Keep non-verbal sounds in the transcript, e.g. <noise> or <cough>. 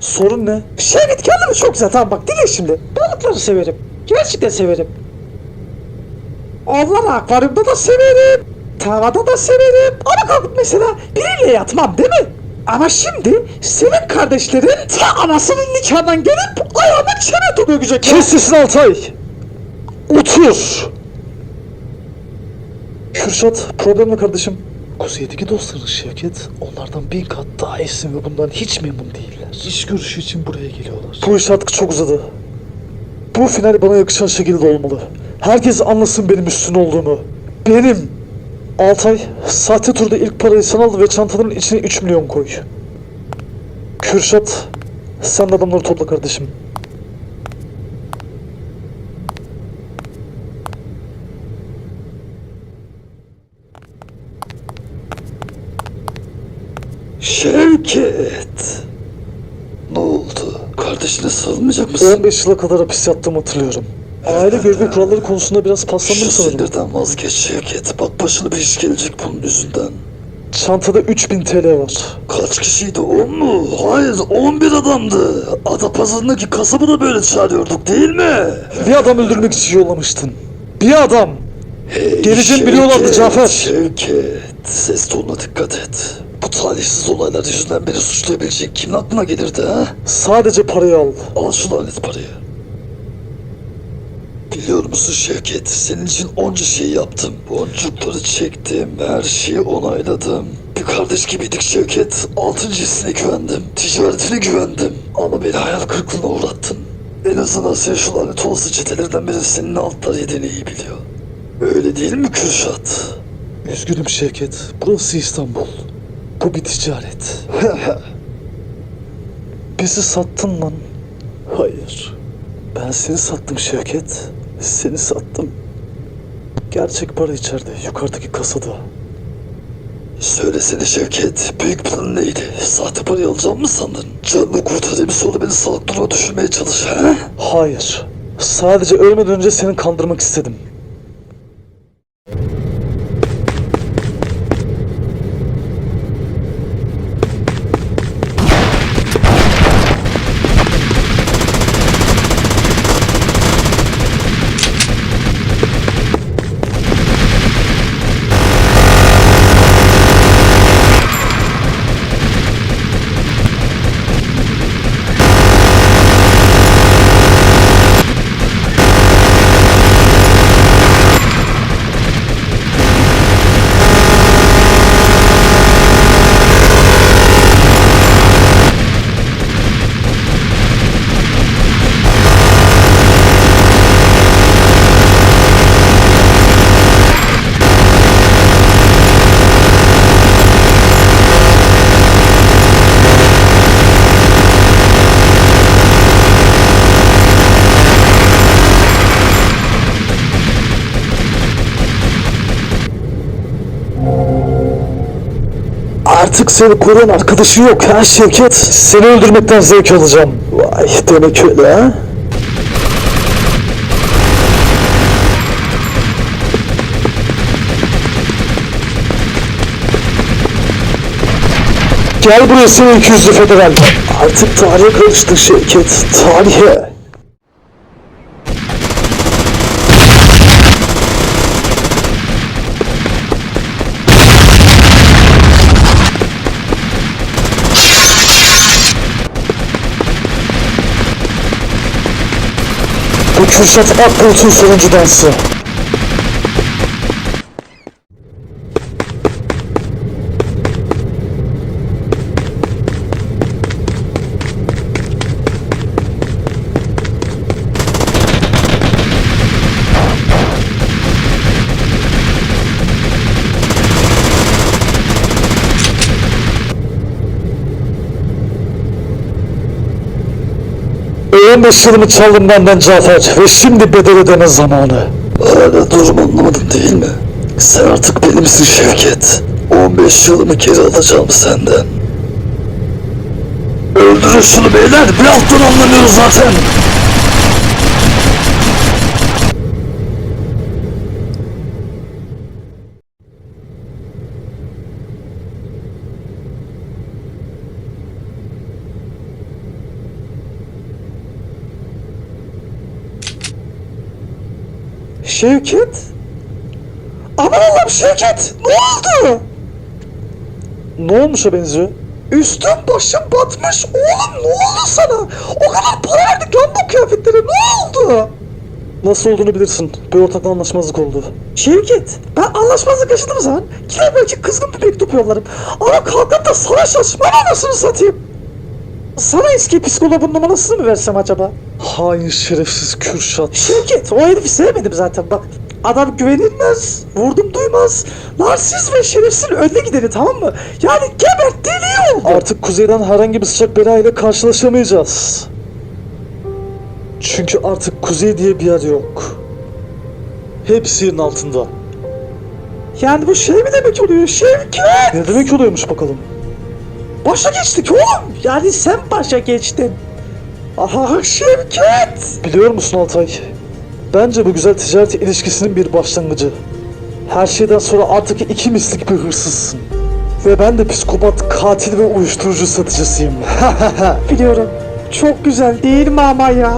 Sorun ne? Şevket kendimi çok güzel tamam bak dinle şimdi. Balıkları severim. Gerçekten severim. Onları akvaryumda da severim. Tavada da severim. Ama kalkıp mesela biriyle yatmam değil mi? Ama şimdi senin kardeşlerin ta anasının nikahından gelip ayağıma çene dökecek. Kes sesini Altay. Otur. Kürşat problem ne kardeşim? Kuzeydeki dostların Şevket onlardan bin kat daha iyisin ve bundan hiç memnun değiller. İş görüşü için buraya geliyorlar. Bu iş artık çok uzadı. Bu final bana yakışan şekilde olmalı. Herkes anlasın benim üstün olduğumu. Benim. Altay, sahte turda ilk parayı sen al ve çantanın içine 3 milyon koy. Kürşat, sen de adamları topla kardeşim. Şevket. Ne oldu? Kardeşine sarılmayacak mısın? 15 yıla kadar hapis yattığımı hatırlıyorum. Aile görgü kuralları konusunda biraz paslandım Şu sanırım. sinirden vazgeç Şevket. Bak başına bir iş gelecek bunun yüzünden. Çantada 3000 TL var. Kaç kişiydi? 10 mu? Hayır 11 adamdı. Adapazarı'ndaki kasabı da böyle çağırıyorduk değil mi? Bir adam öldürmek için yollamıştın. Bir adam. Hey, Geleceğini biliyorlardı Şevket, Cafer. Şevket. Ses tonuna dikkat et. Bu talihsiz olaylar yüzünden beni suçlayabilecek kimin aklına gelirdi ha? Sadece parayı al. Al şu lanet parayı. Biliyor musun Şevket, senin için onca şey yaptım. Boncukları çektim, her şeyi onayladım. Bir kardeş gibiydik Şevket. Altıncı hissine güvendim. Ticaretine güvendim. Ama beni hayal kırıklığına uğrattın. En azından sen şu lanet olası çetelerden biri senin altlar yediğini iyi biliyor. Öyle değil mi Kürşat? Üzgünüm Şevket. Burası İstanbul. Bu bir ticaret. <laughs> Bizi sattın lan. Hayır. Ben seni sattım Şevket. Seni sattım. Gerçek para içeride, yukarıdaki kasada. Söylesene Şevket, büyük planın neydi? Sahte parayı alacağım mı sandın? Canımı kurtarayım sonra beni salak duruma düşürmeye çalış ha? Hayır. Sadece ölmeden önce seni kandırmak istedim. Artık seni koruyan arkadaşı yok ha Şevket. Seni öldürmekten zevk alacağım. Vay demek öyle ha. Gel buraya seni 200'lü federal. Artık tarihe karıştın Şevket. Tarihe. Bu Kürşat Akbulut'un sonuncu dansı. Öğrenmiş yılımı çaldın benden Cafer ve şimdi bedel ödeme zamanı. Hala durum anlamadın değil mi? Sen artık benimsin Şevket. 15 yılımı geri alacağım senden. Öldürün şunu beyler, bir alttan anlamıyoruz zaten. Şevket? Aman Allah'ım Şevket! Ne oldu? Ne olmuşa benziyor? Üstüm başım batmış. Oğlum ne oldu sana? O kadar para verdik lan bu kıyafetlere. Ne oldu? Nasıl olduğunu bilirsin. Bir ortakla anlaşmazlık oldu. Şevket, ben anlaşmazlık yaşadığım zaman gider belki kızgın bir mektup yollarım. Ama kalkıp da savaş açmam anasını satayım. Sana eski psikologun numarasını mı versem acaba? Hain şerefsiz Kürşat. Şevket, o herifi sevmedim zaten bak. Adam güvenilmez, vurdum duymaz, narsiz ve şerefsiz önde gideni tamam mı? Yani gebert deli oldu. Artık kuzeyden herhangi bir sıcak bela ile karşılaşamayacağız. Çünkü artık kuzey diye bir yer yok. Hepsi yerin altında. Yani bu şey mi demek oluyor Şevket? Ne demek oluyormuş bakalım? Başa geçtik oğlum. Yani sen başa geçtin. Aha Şevket. Biliyor musun Altay? Bence bu güzel ticaret ilişkisinin bir başlangıcı. Her şeyden sonra artık iki mislik bir hırsızsın. Ve ben de psikopat, katil ve uyuşturucu satıcısıyım. <laughs> Biliyorum. Çok güzel değil mi ama ya?